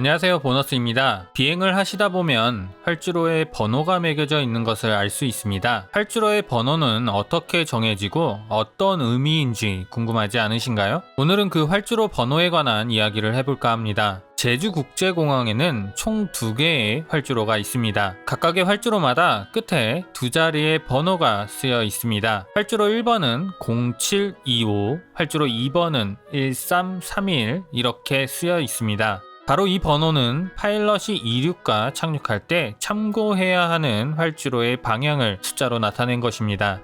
안녕하세요 보너스입니다. 비행을 하시다 보면 활주로에 번호가 매겨져 있는 것을 알 수 있습니다. 활주로의 번호는 어떻게 정해지고 어떤 의미인지 궁금하지 않으신가요? 오늘은 그 활주로 번호에 관한 이야기를 해볼까 합니다. 제주국제공항에는 총 두 개의 활주로가 있습니다. 각각의 활주로마다 끝에 두 자리의 번호가 쓰여 있습니다. 활주로 1번은 0725, 활주로 2번은 1331 이렇게 쓰여 있습니다. 바로 이 번호는 파일럿이 이륙과 착륙할 때 참고해야 하는 활주로의 방향을 숫자로 나타낸 것입니다.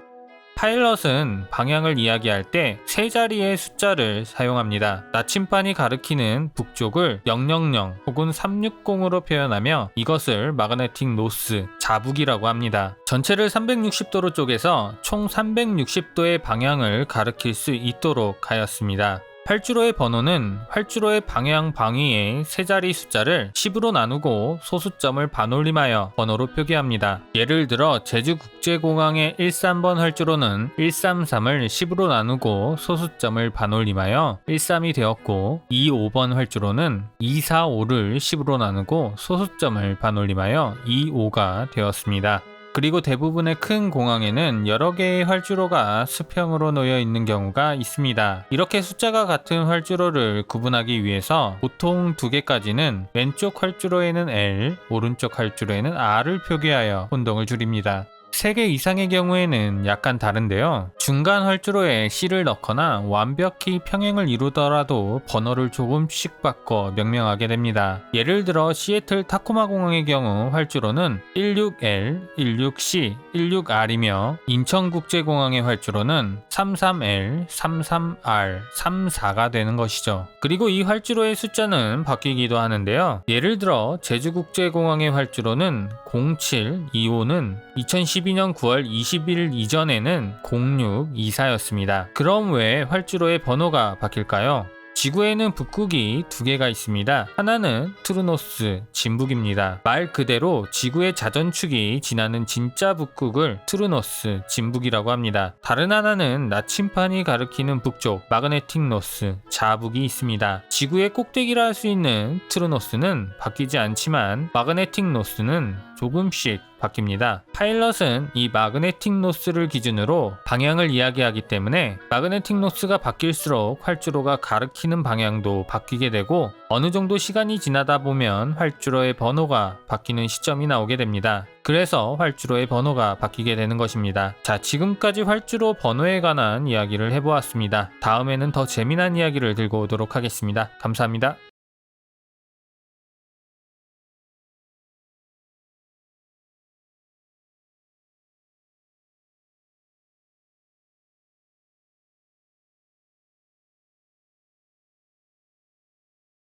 파일럿은 방향을 이야기할 때 세 자리의 숫자를 사용합니다. 나침반이 가리키는 북쪽을 000 혹은 360으로 표현하며 이것을 마그네틱 노스, 자북이라고 합니다. 전체를 360도로 쪼개서 총 360도의 방향을 가리킬 수 있도록 하였습니다. 활주로의 번호는 활주로의 방향 방위의 세 자리 숫자를 10으로 나누고 소수점을 반올림하여 번호로 표기합니다. 예를 들어 제주국제공항의 13번 활주로는 133을 10으로 나누고 소수점을 반올림하여 13이 되었고 25번 활주로는 245를 10으로 나누고 소수점을 반올림하여 25가 되었습니다. 그리고 대부분의 큰 공항에는 여러 개의 활주로가 수평으로 놓여 있는 경우가 있습니다. 이렇게 숫자가 같은 활주로를 구분하기 위해서 보통 두 개까지는 왼쪽 활주로에는 L, 오른쪽 활주로에는 R을 표기하여 혼동을 줄입니다. 3개 이상의 경우에는 약간 다른데요. 중간 활주로에 C를 넣거나 완벽히 평행을 이루더라도 번호를 조금씩 바꿔 명명하게 됩니다. 예를 들어 시애틀 타코마 공항의 경우 활주로는 16L, 16C, 16R이며 인천국제공항의 활주로는 33L, 33R, 34가 되는 것이죠. 그리고 이 활주로의 숫자는 바뀌기도 하는데요. 예를 들어 제주국제공항의 활주로는 07, 25는 2012년 9월 20일 이전에는 06, 24였습니다. 그럼 왜 활주로의 번호가 바뀔까요? 지구에는 북극이 두 개가 있습니다. 하나는 트루노스, 진북입니다. 말 그대로 지구의 자전축이 지나는 진짜 북극을 트루노스, 진북이라고 합니다. 다른 하나는 나침판이 가리키는 북쪽, 마그네틱 노스, 자북이 있습니다. 지구의 꼭대기라 할 수 있는 트루노스는 바뀌지 않지만 마그네틱 노스는 조금씩 바뀝니다. 파일럿은 이 마그네틱 노스를 기준으로 방향을 이야기하기 때문에 마그네틱 노스가 바뀔수록 활주로가 가리키는 방향도 바뀌게 되고 어느 정도 시간이 지나다 보면 활주로의 번호가 바뀌는 시점이 나오게 됩니다. 그래서 활주로의 번호가 바뀌게 되는 것입니다. 자, 지금까지 활주로 번호에 관한 이야기를 해보았습니다. 다음에는 더 재미난 이야기를 들고 오도록 하겠습니다. 감사합니다.